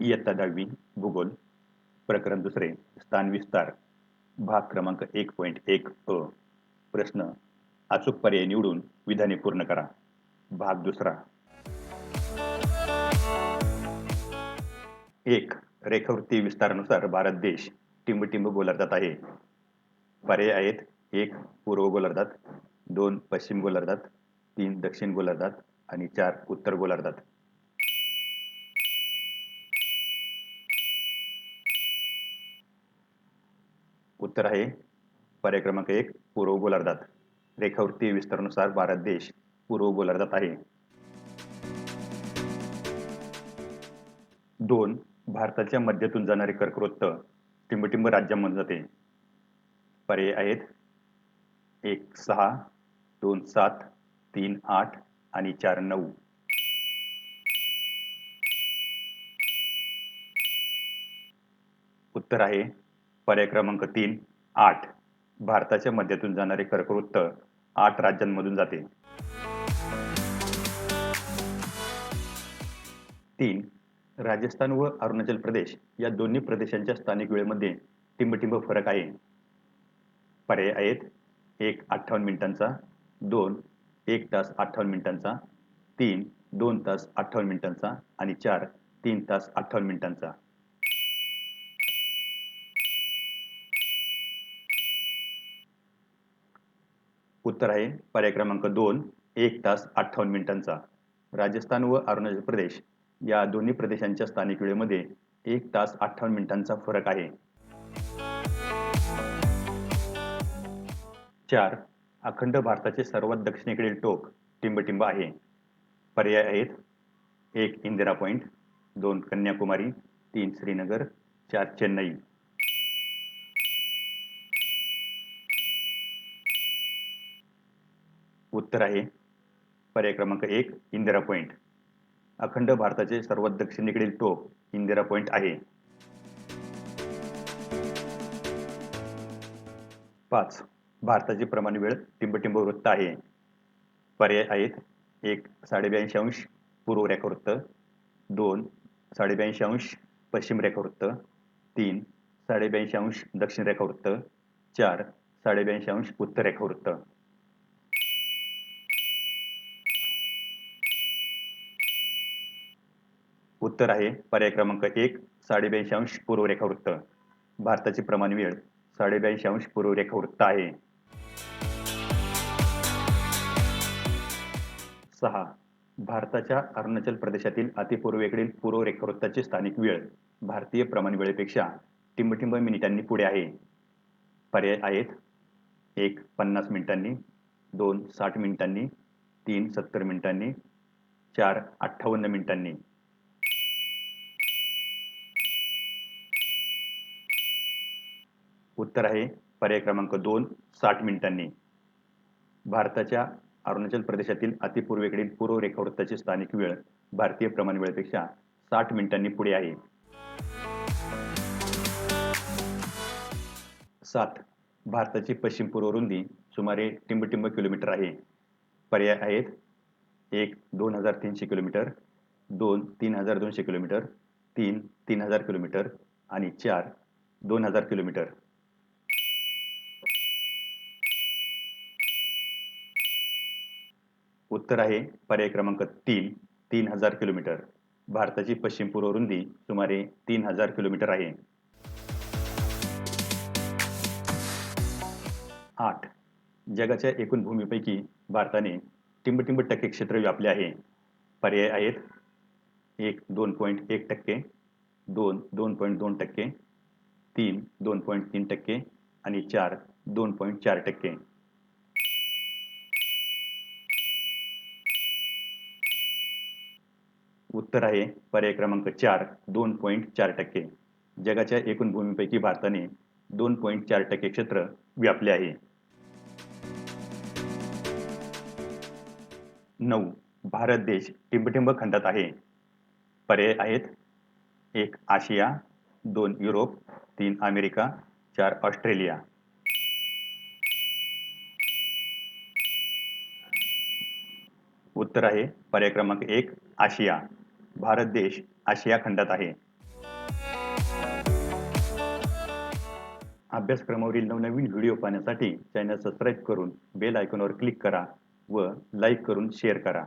इयत्ता दहावी भूगोल प्रकरण दुसरे स्थान विस्तार भाग क्रमांक एक पॉईंट एक अ. प्रश्न अचूक पर्याय निवडून विधाने पूर्ण करा. भाग दुसरा. एक रेखावृत्ती विस्तारानुसार भारत देश टिंबटिंब गोलार्धात आहे. पर्याय आहेत एक पूर्व गोलार्धात दोन पश्चिम गोलार्धात तीन दक्षिण गोलार्धात आणि चार उत्तर गोलार्धात. उत्तर आहे. पर्याय क्रमांक एक पूर्व गोलार्धात. रेखावृत्ती विस्तारानुसार भारत देश पूर्व गोलार्धात आहे. दोन भारताच्या मध्यातून जाणारे कर्कवृत्त टिंबटिंब राज्यामध्ये जाते. पर्याय आहेत. एक सहा दोन सात तीन आठ आणि चार नऊ. उत्तर आहे. पर्याय क्रमांक तीन आठ. भारताच्या मध्यातून जाणारे कर्कवृत्त आठ राज्यांमधून जाते. तीन. राजस्थान व अरुणाचल प्रदेश या दोन्ही प्रदेशांच्या स्थानिक वेळेमध्ये टिंबटिंब फरक आहे. पर्याय आहेत एक अठ्ठावन्न मिनिटांचा दोन एक तास अठ्ठावन्न मिनिटांचा तीन दोन तास अठ्ठावन्न मिनिटांचा आणि चार तीन तास अठ्ठावन्न मिनिटांचा. उत्तर आहे पर्याय क्रमांक दोन एक तास अठ्ठावन्न मिनिटांचा. राजस्थान व अरुणाचल प्रदेश या दोन्ही प्रदेशांच्या स्थानिक वेळेमध्ये एक तास अठ्ठावन्न मिनिटांचा फरक आहे. चार अखंड भारताचे सर्वात दक्षिणेकडील टोक टिंबटिंब आहे. पर्याय आहेत एक इंदिरा पॉइंट दोन कन्याकुमारी तीन श्रीनगर चार चेन्नई. उत्तर आहे. पर्याय क्रमांक एक इंदिरा पॉइंट. अखंड भारताचे सर्वात दक्षिणेकडील टोक इंदिरा पॉइंट आहे. पाच भारताची प्रमाण वेळ टिंबटिंब वृत्त आहे. पर्याय आहेत. एक साडेब्याऐंशी अंश पूर्व रेखावृत्त. दोन साडेब्याऐंशी अंश पश्चिम रेखावृत्त. तीन साडेब्याऐंशी अंश दक्षिण रेखावृत्त. चार साडेब्याऐंशी अंश उत्तर रेखावृत्त. उत्तर आहे पर्याय क्रमांक एक साडेब्याऐंशी अंश पूर्व रेखावृत्त भारताची प्रमाण वेळ साडेब्याऐंशी अंश पूर्व रेखावृत्त आहे. सहा भारताच्या अरुणाचल प्रदेशातील अतिपूर्वेकडील पूर्व रेखावृत्ताची स्थानिक वेळ भारतीय प्रमाण वेळेपेक्षा टिंबटिंब मिनिटांनी पुढे आहे. पर्याय आहेत एक पन्नास मिनिटांनी दोन साठ मिनिटांनी तीन सत्तर मिनिटांनी चार अठ्ठावन्न मिनिटांनी. उत्तर आहे पर्याय क्रमांक दोन साठ मिनिटांनी. भारताच्या अरुणाचल प्रदेशातील अतिपूर्वेकडील पूर्व रेखावृत्ताची स्थानिक वेळ भारतीय प्रमाण वेळेपेक्षा साठ मिनिटांनी पुढे आहे. सात भारताची पश्चिम पूर्व रुंदी सुमारे टिंबटिंब किलोमीटर आहे. पर्याय आहेत एक दोन हजार तीनशे किलोमीटर दोन तीन हजार दोनशे किलोमीटर तीन तीन हजार किलोमीटर आणि चार दोन हजार किलोमीटर. उत्तर आहे पर्याय क्रमांक तीन तीन हजार किलोमीटर. भारताची पश्चिम पूर्व रुंदी सुमारे तीन हजार किलोमीटर आहे. आठ जगाच्या एकूण भूमीपैकी भारताने टिंबटिंब टक्के क्षेत्र व्यापले आहे. पर्याय आहेत एक दोन पॉईंट एक टक्के दोन दोन पॉईंट दोन टक्के तीन दोन पॉईंट तीन टक्के आणि चार दोन पॉईंट चार टक्के. उत्तर आहे पर्याय क्रमांक चार दोन पॉईंट चार टक्के. जगाच्या एकूण भूमीपैकी भारताने दोन पॉईंट चार टक्के क्षेत्र व्यापले आहे. नऊ भारत देश टिंबटिंब खंडात आहे. पर्याय आहेत एक आशिया दोन युरोप तीन अमेरिका चार ऑस्ट्रेलिया. उत्तर आहे. पर्याय क्रमांक एक आशिया. भारत देश आशिया खंडात आहे. अभ्यासक्रमावरील नवनवीन व्हिडिओ पाहण्यासाठी चॅनल सबस्क्राईब करून बेल आयकॉनवर क्लिक करा व लाईक करून शेअर करा.